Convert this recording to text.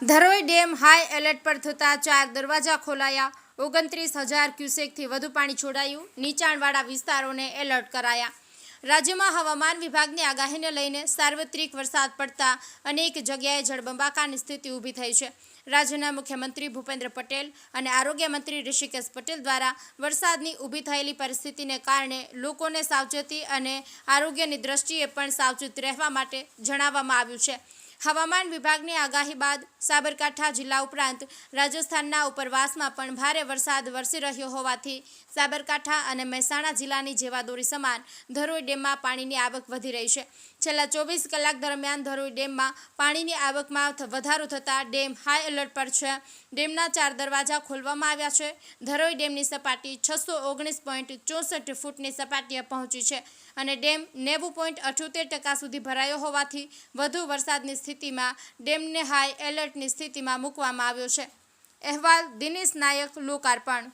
Dam high alert પર થતા ચાર દરવાજા ખોલાયા. ઓગણત્રીસ હજાર ક્યુસેકથી વધુ પાણી છોડાયું. નીચાણવાળા વિસ્તારોને એલર્ટ કરાયા. રાજ્યમાં હવામાન વિભાગની આગાહીને લઈને સાર્વત્રિક વરસાદ પડતા અનેક જગ્યાએ જળબંબાકારની સ્થિતિ ઊભી થઈ છે. રાજ્યના મુખ્યમંત્રી ભૂપેન્દ્ર પટેલ અને આરોગ્ય મંત્રી ઋષિકેશ પટેલ દ્વારા વરસાદની ઊભી થયેલી પરિસ્થિતિને કારણે લોકોને સાવચેતી અને આરોગ્યની દ્રષ્ટિએ પણ સાવચેત રહેવા માટે જણાવવામાં આવ્યું છે. હવામાન વિભાગની આગાહી બાદ સાબરકાંઠા જિલ્લા ઉપરાંત રાજસ્થાનના ઉપરવાસમાં પણ ભારે વરસાદ વરસી રહ્યો હોવાથી સાબરકાંઠા અને મહેસાણા જિલ્લાની જેવાદોરી સમાન ધરોઈ ડેમમાં પાણીની આવક વધી રહી છે. છેલ્લા ચોવીસ કલાક દરમિયાન ધરોઈ ડેમમાં પાણીની આવકમાં વધારો થતાં ડેમ હાઈ એલર્ટ પર છે. ડેમના ચાર દરવાજા ખોલવામાં આવ્યા છે. ધરોઈ ડેમની સપાટી છસો ઓગણીસ પોઈન્ટ ચોસઠ ફૂટની સપાટીએ પહોંચી છે અને ડેમ નેવું પોઈન્ટ અઠ્યોતેર ટકા સુધી ભરાયો હોવાથી વધુ વરસાદની સ્થિતિમાં ડેમને હાઈ એલર્ટની સ્થિતિમાં મૂકવામાં આવ્યો છે. અહેવાલ દિનેશ નાયક લોકાર્પણ